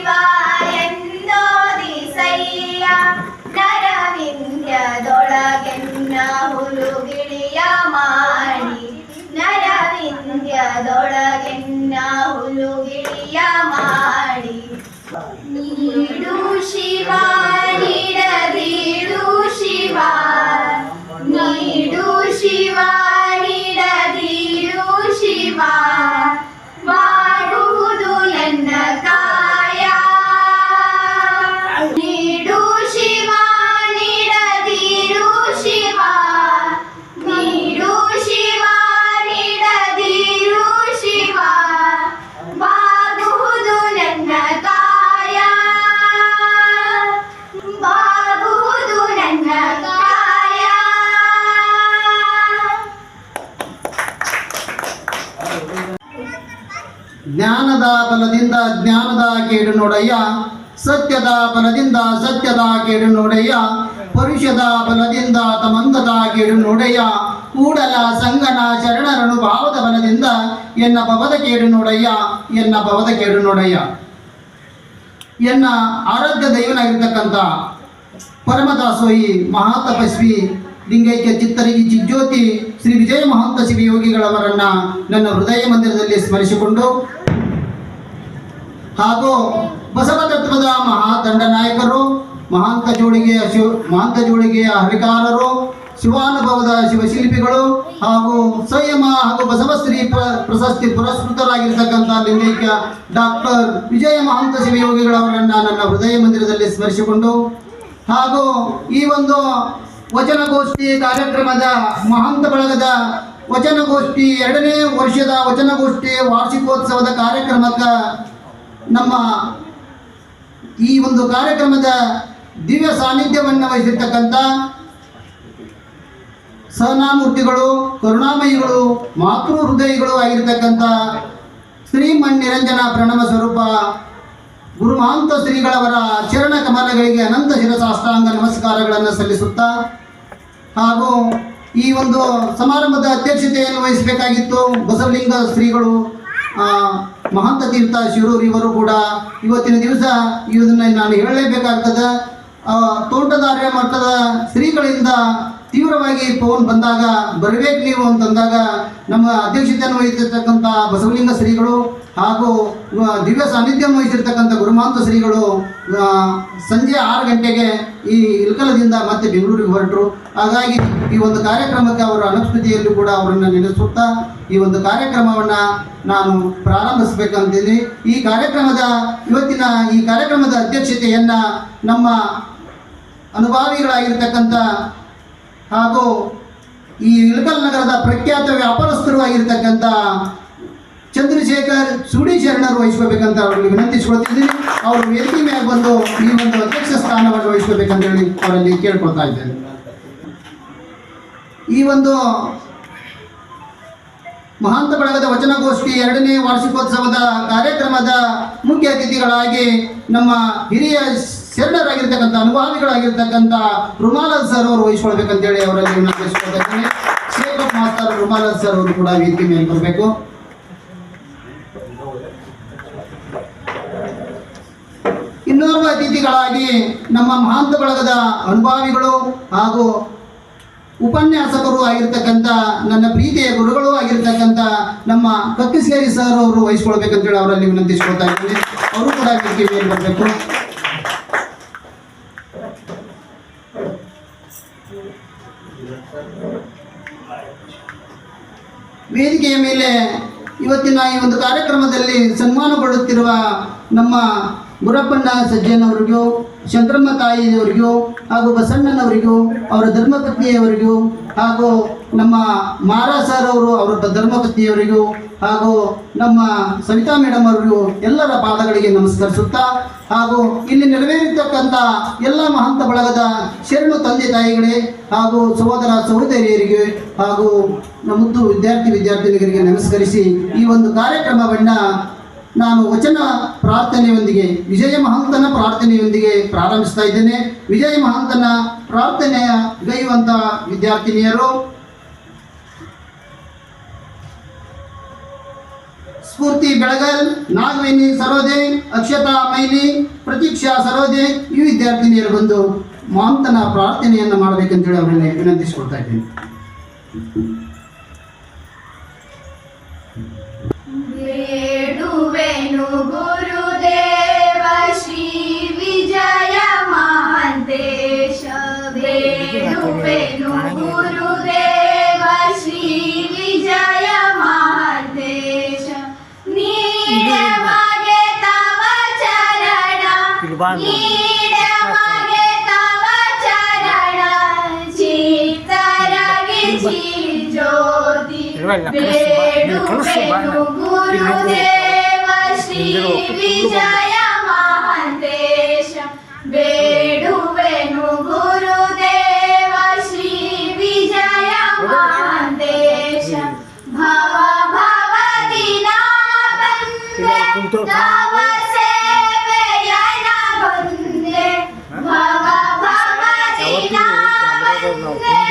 ಶಿವ ಜ್ಞಾನದ ಬಲದಿಂದ ಜ್ಞಾನದ ಕೇಡು ನೋಡಯ್ಯ ಸತ್ಯದ ಬಲದಿಂದ ಸತ್ಯದ ಕೇಡು ನೋಡಯ್ಯ ಪರುಷದ ಬಲದಿಂದ ತಮಂಗದ ಕೇಡು ನೋಡಯ್ಯ ಕೂಡಲ ಸಂಗನ ಶರಣರನು ಭಾವದ ಬಲದಿಂದ ಎನ್ನ ಭವದ ಕೇಡು ನೋಡಯ್ಯ ಎನ್ನ ಭವದ ಕೇಡು ನೋಡಯ್ಯ ಎನ್ನ ಆರಾಧ್ಯ ದೈವನಾಗಿರ್ತಕ್ಕಂಥ ಪರಮದಾಸೋಯಿ ಮಹಾತಪಸ್ವಿ ಲಿಂಗೈಕ್ಯ ಚಿತ್ತರಿಗಿ ಜಿಜ್ಯೋತಿ ಶ್ರೀ ವಿಜಯ ಮಹಾಂತ ಶಿವಯೋಗಿಗಳವರನ್ನ ನನ್ನ ಹೃದಯ ಮಂದಿರದಲ್ಲಿ ಸ್ಮರಿಸಿಕೊಂಡು ಹಾಗೂ ಬಸವ ತತ್ವದ ನಾಯಕರು, ಮಹಾಂತ ಜೋಳಿಗೆಯ ಶಿವ, ಮಹಾಂತ ಜೋಳಿಗೆಯ ಹರಿಕಾರರು, ಶಿವಾನುಭವದ ಶಿವಶಿಲ್ಪಿಗಳು ಹಾಗೂ ಸಂಯಮ ಹಾಗೂ ಬಸವಶ್ರೀ ಪ್ರ, ಪ್ರಶಸ್ತಿ ಪುರಸ್ಕೃತರಾಗಿರ್ತಕ್ಕಂಥ ಲಿಂಗೈಕ್ಯ ಡಾಕ್ಟರ್ ವಿಜಯ ಮಹಾಂತ ಶಿವಯೋಗಿಗಳವರನ್ನ ನನ್ನ ಹೃದಯ ಮಂದಿರದಲ್ಲಿ ಸ್ಮರಿಸಿಕೊಂಡು ಹಾಗೂ ಈ ಒಂದು ವಚನಗೋಷ್ಠಿ ಕಾರ್ಯಕ್ರಮದ ಮಹಾಂತ ಬಳಗದ ವಚನಗೋಷ್ಠಿ ಎರಡನೇ ವರ್ಷದ ವಚನಗೋಷ್ಠಿ ವಾರ್ಷಿಕೋತ್ಸವದ ಕಾರ್ಯಕ್ರಮಕ್ಕೆ ನಮ್ಮ ಈ ಒಂದು ಕಾರ್ಯಕ್ರಮದ ದಿವ್ಯ ಸಾನ್ನಿಧ್ಯವನ್ನು ವಹಿಸಿರ್ತಕ್ಕಂಥ ಸಹನಾಮೂರ್ತಿಗಳು, ಕರುಣಾಮಯಿಗಳು, ಮಾತೃ ಹೃದಯಗಳು ಆಗಿರ್ತಕ್ಕಂಥ ಶ್ರೀಮಣ್ ನಿರಂಜನ ಪ್ರಣಮ ಸ್ವರೂಪ, ಗುರುಮಾಂತ ಶ್ರೀಗಳವರ ಚರಣ ಕಮಲಗಳಿಗೆ ಅನಂತ ಶಿರಸಾಷ್ಟಾಂಗ ನಮಸ್ಕಾರಗಳನ್ನು ಸಲ್ಲಿಸುತ್ತಾ ಹಾಗೂ ಈ ಒಂದು ಸಮಾರಂಭದ ಅಧ್ಯಕ್ಷತೆಯನ್ನು ವಹಿಸಬೇಕಾಗಿತ್ತು ಬಸವಲಿಂಗ ಶ್ರೀಗಳು ಮಹಾಂತ ತೀರ್ಥ ಶಿರೂರು ಇವರು ಕೂಡ ಇವತ್ತಿನ ದಿವಸ ಇದನ್ನು ನಾನು ಹೇಳಲೇಬೇಕಾಗ್ತದೆ. ತೋಟದಾರ್ಯ ಮಟ್ಟದ ಶ್ರೀಗಳಿಂದ ತೀವ್ರವಾಗಿ ಪವನ್ ಬಂದಾಗ ಬರಬೇಕು ನೀವು ಅಂತಂದಾಗ ನಮ್ಮ ಅಧ್ಯಕ್ಷತೆಯನ್ನು ವಹಿಸಿರ್ತಕ್ಕಂಥ ಬಸವಲಿಂಗ ಶ್ರೀಗಳು ಹಾಗೂ ದಿವ್ಯ ಸಾನ್ನಿಧ್ಯ ವಹಿಸಿರ್ತಕ್ಕಂಥ ಗುರುಮಾಂತ ಶ್ರೀಗಳು ಸಂಜೆ ಆರು ಗಂಟೆಗೆ ಈ ಇಲ್ಕಲದಿಂದ ಮತ್ತೆ ಬೆಂಗಳೂರಿಗೆ ಹೊರಟರು. ಹಾಗಾಗಿ ಈ ಒಂದು ಕಾರ್ಯಕ್ರಮಕ್ಕೆ ಅವರ ಅನುಸ್ಮೃತಿಯಲ್ಲೂ ಕೂಡ ಅವರನ್ನು ನೆನೆಸುತ್ತಾ ಈ ಒಂದು ಕಾರ್ಯಕ್ರಮವನ್ನು ನಾನು ಪ್ರಾರಂಭಿಸಬೇಕಂತೀನಿ ಈ ಕಾರ್ಯಕ್ರಮದ, ಇವತ್ತಿನ ಈ ಕಾರ್ಯಕ್ರಮದ ಅಧ್ಯಕ್ಷತೆಯನ್ನು ನಮ್ಮ ಅನುಭಾವಿಗಳಾಗಿರ್ತಕ್ಕಂಥ ಹಾಗೂ ಈ ಇಳಕಲ್ ನಗರದ ಪ್ರಖ್ಯಾತ ವ್ಯಾಪಾರಸ್ಥರು ಆಗಿರ್ತಕ್ಕಂಥ ಚಂದ್ರಶೇಖರ್ ಸುಡಿ ಶರಣರು ವಹಿಸ್ಕೋಬೇಕಂತ ಅವರಿಗೆ ವಿನಂತಿಸ್ಕೊಳ್ತಿದ್ದೀನಿ. ಅವರು ವೇದಿಕೆ ಮೇಲೆ ಬಂದು ಈ ಒಂದು ಅಧ್ಯಕ್ಷ ಸ್ಥಾನವನ್ನು ವಹಿಸ್ಕೋಬೇಕಂತ ಹೇಳಿ ಅವರಲ್ಲಿ ಕೇಳ್ಕೊಳ್ತಾ ಇದ್ದೇನೆ. ಈ ಒಂದು ಮಹಾಂತ ಬಳಗದ ವಚನಗೋಷ್ಠಿ ಎರಡನೇ ವಾರ್ಷಿಕೋತ್ಸವದ ಕಾರ್ಯಕ್ರಮದ ಮುಖ್ಯ ಅತಿಥಿಗಳಾಗಿ ನಮ್ಮ ಹಿರಿಯ ಶರಣರಾಗಿರ್ತಕ್ಕಂಥ ಅನುಭಾವಿಗಳಾಗಿರ್ತಕ್ಕಂಥ ರುಮಾಲಲ್ ಸರ್ ಅವರು ವಹಿಸ್ಕೊಳ್ಬೇಕಂತೇಳಿ ಅವರಲ್ಲಿ ಮಾಸ್ತರ್ ರುಮಾಲಲ್ ಸರ್ ಅವರು ಕೂಡ ವೇದಿಕೆ ಮೇಲೆ ಬರಬೇಕು. ಇನ್ನೋರ್ವ ಅತಿಥಿಗಳಾಗಿ ನಮ್ಮ ಮಹಾಂತ ಬಳಗದ ಅನುಭಾವಿಗಳು ಹಾಗೂ ಉಪನ್ಯಾಸಕರು ಆಗಿರ್ತಕ್ಕಂಥ ನನ್ನ ಪ್ರೀತಿಯ ಗುರುಗಳು ಆಗಿರ್ತಕ್ಕಂಥ ನಮ್ಮ ಕಕ್ಕಿಸೇರಿ ಸರ್ ಅವರು ವಹಿಸ್ಕೊಳ್ಬೇಕಂತೇಳಿ ಅವರಲ್ಲಿ ವಿನಂತಿಸ್ಕೊಳ್ತಾ ಇದ್ದೀನಿ. ಅವರು ಕೂಡ ವೇದಿಕೆ ಮೇಲೆ ಬರಬೇಕು. ವೇದಿಕೆಯ ಮೇಲೆ ಇವತ್ತಿನ ಈ ಒಂದು ಕಾರ್ಯಕ್ರಮದಲ್ಲಿ ಸನ್ಮಾನಗೊಳ್ಳುತ್ತಿರುವ ನಮ್ಮ ಗುರಪ್ಪಣ್ಣ ಸಜ್ಜನವರಿಗೂ, ಶಂಕರಮ್ಮ ತಾಯಿಯವರಿಗೂ ಹಾಗೂ ಬಸಣ್ಣನವರಿಗೂ, ಅವರ ಧರ್ಮಪತ್ನಿಯವರಿಗೂ ಹಾಗೂ ನಮ್ಮ ಮಾರಾ ಸರ್ ಅವರು, ಅವರ ಧರ್ಮಪತಿಯವರಿಗೂ ಹಾಗೂ ನಮ್ಮ ಸವಿತಾ ಮೇಡಮ್ ಅವರಿಗೂ ಎಲ್ಲರ ಪಾದಗಳಿಗೆ ನಮಸ್ಕರಿಸುತ್ತಾ ಹಾಗೂ ಇಲ್ಲಿ ನೆರವೇರಿರ್ತಕ್ಕಂಥ ಎಲ್ಲ ಮಹಂತ ಬಳಗದ ಶರಣು ತಂದೆ ತಾಯಿಗಳೇ ಹಾಗೂ ಸಹೋದರ ಸಹೋದರಿಯರಿಗೆ ಹಾಗೂ ನಮ್ಮದು ವಿದ್ಯಾರ್ಥಿ ವಿದ್ಯಾರ್ಥಿನಿಯರಿಗೆ ನಮಸ್ಕರಿಸಿ ಈ ಒಂದು ಕಾರ್ಯಕ್ರಮವನ್ನು ನಾನು ವಚನ ಪ್ರಾರ್ಥನೆಯೊಂದಿಗೆ, ವಿಜಯ ಮಹಂತನ ಪ್ರಾರ್ಥನೆಯೊಂದಿಗೆ ಪ್ರಾರಂಭಿಸ್ತಾ ಇದ್ದೇನೆ. ವಿಜಯ ಮಹಂತನ ಪ್ರಾರ್ಥನೆಯ ಗೈಯುವಂಥ ವಿದ್ಯಾರ್ಥಿನಿಯರು ಸ್ಫೂರ್ತಿ ಬೆಳಗಲ್ ನಾಗವೇನಿ ಸರೋದೆ ಅಕ್ಷತಾ ಮೈಲಿ, ಪ್ರತೀಕ್ಷಾ ಸರೋದೆ ಈ ವಿದ್ಯಾರ್ಥಿನಿಯರು ಬಂದು ಮಾಂತನ ಪ್ರಾರ್ಥನೆಯನ್ನು ಮಾಡಬೇಕಂತೇಳಿ ಅವರನ್ನು ವಿನಂತಿಸಿಕೊಳ್ತಾ ಇದ್ದೇನೆ. ನೀಡೆ ಮಗೆ ತವ ಚರಣ ಚಿತ್ತರಗಿ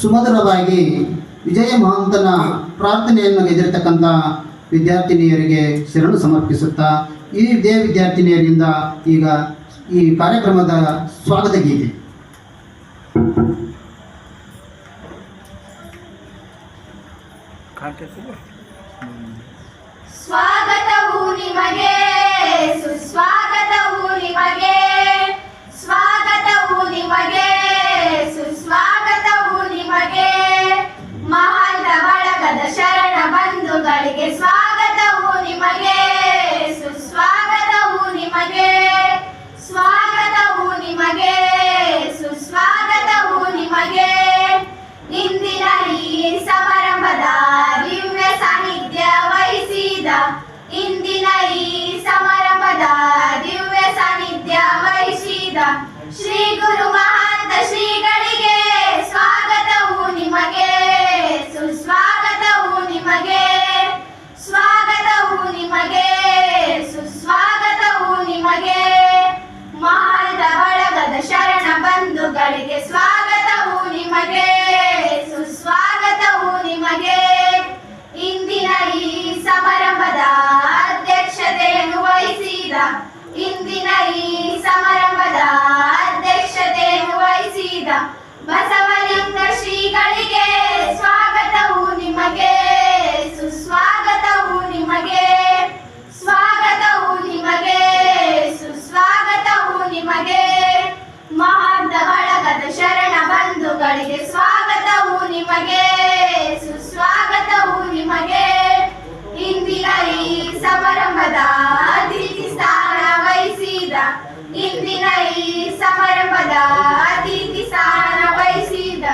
ಸುಮಧುರವಾಗಿ ವಿಜಯ ಮಹಾಂತನ ಪ್ರಾರ್ಥನೆಯನ್ನು ಎದುರಿತಕ್ಕಂಥ ವಿದ್ಯಾರ್ಥಿನಿಯರಿಗೆ ಶರಣು ಸಮರ್ಪಿಸುತ್ತಾ ಈ ವಿದ್ಯಾ ವಿದ್ಯಾರ್ಥಿನಿಯರಿಂದ ಈಗ ಈ ಕಾರ್ಯಕ್ರಮದ ಸ್ವಾಗತ ಗೀತೆ. ಸ್ವಾಗತವು ನಿಮಗೆ ನಿಮಗೆ ಸುಸ್ವಾಗತವು ನಿಮಗೆ. ಮಹಾನ್ ಬಳಗದ ಶರಣ ಬಂಧುಗಳಿಗೆ ಸ್ವಾಗತ ಮಕ್ಕಳಿಗೆ ಸ್ವಾಗತವು ನಿಮಗೆ, ಸುಸ್ವಾಗತವು ನಿಮಗೆ. ಇಂದಿನ ಈ ಸಮಾರಂಭದ ಅತಿಥಿ ಸ್ಥಾನ ವಹಿಸಿದ, ಇಂದಿನ ಈ ಸಮಾರಂಭದ ಅತಿಥಿ ಸ್ಥಾನ ವಹಿಸಿದ